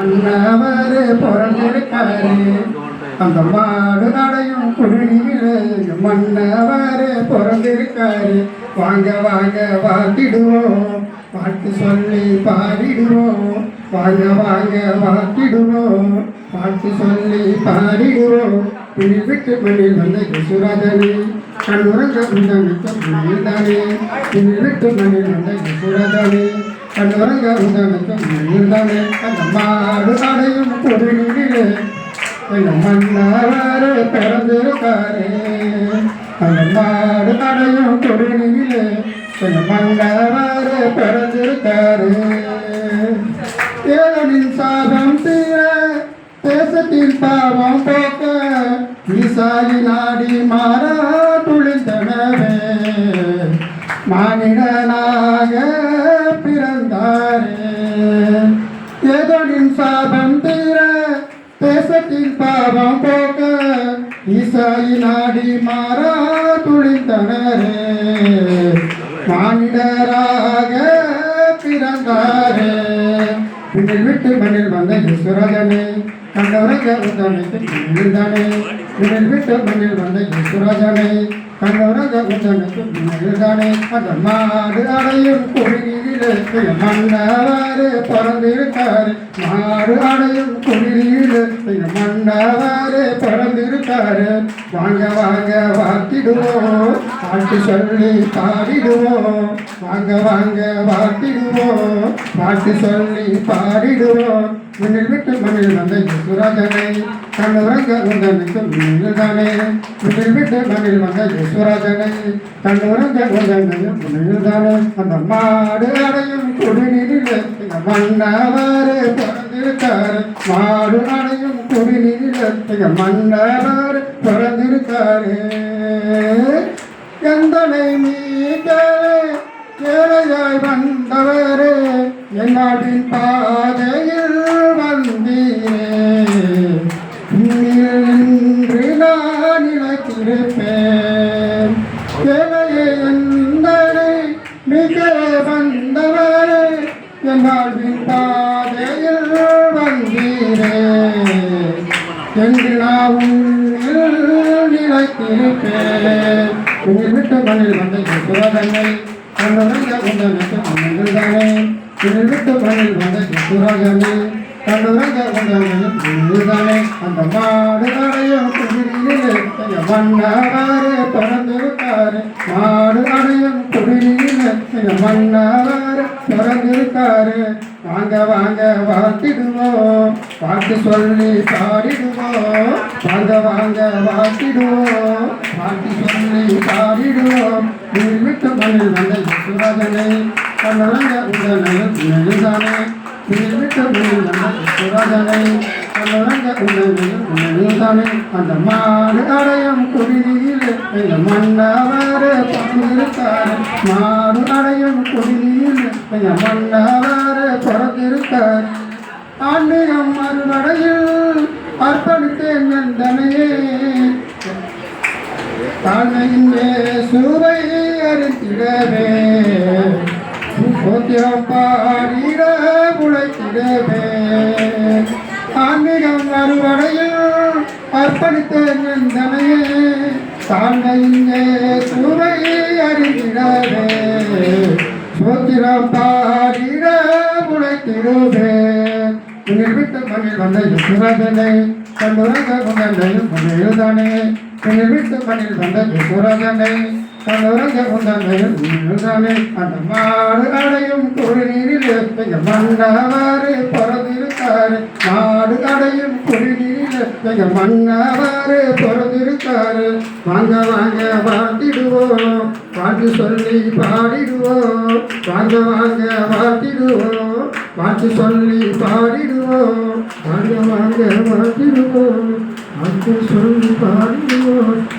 மன்னவர் பிறந்திருக்காரு. அந்த மாடு நடையும் குடிநீரு மன்னவர் பிறந்திருக்காரு. வாங்க வாங்க வாத்திடுவோம். பாட்டு சொல்லி பாடிடுவோம். வாங்க வாங்க வாத்திடுவோம். பாட்டு சொல்லி பாடிடுவோம். பிடி விட்டு மண்ணில் வந்த யசுராஜனே கண்ணுறங்க உந்தனுக்கு மணிதானே பிடி விட்டு மண்ணில் வந்த யசுராஜனே கண்ணுறங்க உந்தனுக்கு மணிதானே அந்த மாடு அடையும் குடிநீரிலே எங்க மன்னவர் பிறந்திருக்காரு. அந்த மாடு அடையும் குடிநீரிலே எங்க மன்னவர் பிறந்திருக்காரு. தேசத்தின் பாவம் போக்க விசாரி நாடி மாற துளிந்தனவே மானிடனாக பிறந்தாரே. எதனின் சாபம் தீர தேசத்தின் பாவம் போக்க இசாயி நாடி மாறா துளிந்தனரே மானிடராக பிறந்தாரே. பின்னில் விட்டு மண்ணில் வந்த ஈஸ்வராஜனே கண்டவரை உந்தனைக்கு பின்னில்தானே பின்னில் விட்டு மண்ணில் வந்த ஈஸ்வராஜனே கண்டவரங்க உந்தனைக்கு பின்னில்தானே அந்த மாடு அடையும் குடிநீரிலே மன்னவாறு பிறந்திருக்காரு. மாடு அடையும் எங்கள் மன்னவாறு பறந்திருக்காரு. வாங்க வாங்க வாத்திடுவோம் பாட்டு சொல்லி பாடிடுவோம் வாங்க வாங்க வாத்திடுவோம் பாட்டு சொல்லி பாடிடுவோம் மண்ணில் விட்டு மண்ணில் வந்த யசுராஜனை கண்ணுறங்க உந்தனுக்கு முன்னில்தானே மண்ணில் விட்டு மண்ணில் வந்த யசுராஜனை கண்ணுறங்க உந்தனுக்கு முன்னில்தானே அந்த மாடு அடையும் குடிநீரில் எங்க மன்னவர் பிறந்திருக்காரு. மாடு அடையும் குடிநீரில் எங்க மன்னவர் பிறந்திருக்காரு. எந்தனை மீட்டவே ஏழையாய் வந்தவரே. என் நாட்டின் பா என் நாட்டின் பாதையில் வந்தீரே என்று நான் உன்னில் நிலைத்திருப்பேன் உன்னில் விட்டு மண்ணில் வந்த சுரதனை கண்ணுறங்க உந்தனுக்கு மண்ணில்தானே உன்னில் விட்டு மண்ணில் வந்த சுரதனை கண்ணுறங்க உந்தனையும் மண்ணில்தானே அந்த மாடு அடையும் குடிநீரிலே எங்க மன்னவாறு மாடு அடையும் குடிநீரிலே எங்க மன்னவாறு பிறந்திருக்காரு. வாங்க வாங்க வாழ்த்திடுவோம் பாட்டு சொல்லி பாடிடுவோம் வாங்க வாங்க வாழ்த்திடுவோம் பாட்டு சொல்லி பாடிடுவோம் நீர் விட்டு மண்ணில் வந்த சுராஜனை கண்ணுறங்க உடனே நெழுதானே நீர் விட்டு மண்ணில் வந்த சுராஜனை கண்ணுறங்க உடனே நெழுதானே அந்த மாடு அடையும் குடியில் மன்னவர் பிறந்திருக்காரு. மாறு அடையும் குடிநீரில் எங்க மன்னவர் பிறந்திருக்கார். ஆன்மீகம் மறுபடையில் அர்ப்பணித்தேன் என் தனையே தாழ்மையின் சுவை அறிந்திடவே. சோத்திரம் பாடிட உழைத்திடவே. ஆன்மீகம் மறுபடையில் அர்ப்பணித்தேன் என் தனையே தாழ்மையின் சுவை அறிந்திடவே. சோத்திரம் பாடிட உழைத்திடுவேன் உன்னில் விட்டு மண்ணில் வந்த யசுராஜனை கண்ணுறங்க உந்தனையும் எழுதானே உன்னில் விட்டு மண்ணில் வந்த யசுராஜனை கண்ணுறங்க உந்தனையும் எழுதானே அந்த மாடு அடையும் குடிநீரில் மன்னவாறு பிறந்திருக்காரு. மாடு அடையும் குடிநீரில் எங்க மன்னவாறு பிறந்திருக்காரு. வாங்க வாங்க வாழ்த்திடுவோம். பாட்டு சொல்லி பாடிடுவோம். வாங்க வாங்க வாழ்த்திடுவோம். பாட்டு சொல்லி பாடிடுவோம். வாங்க வாங்க வாழ்த்திடுவோம். பாட்டு சொல்லி பாடிடுவோம்.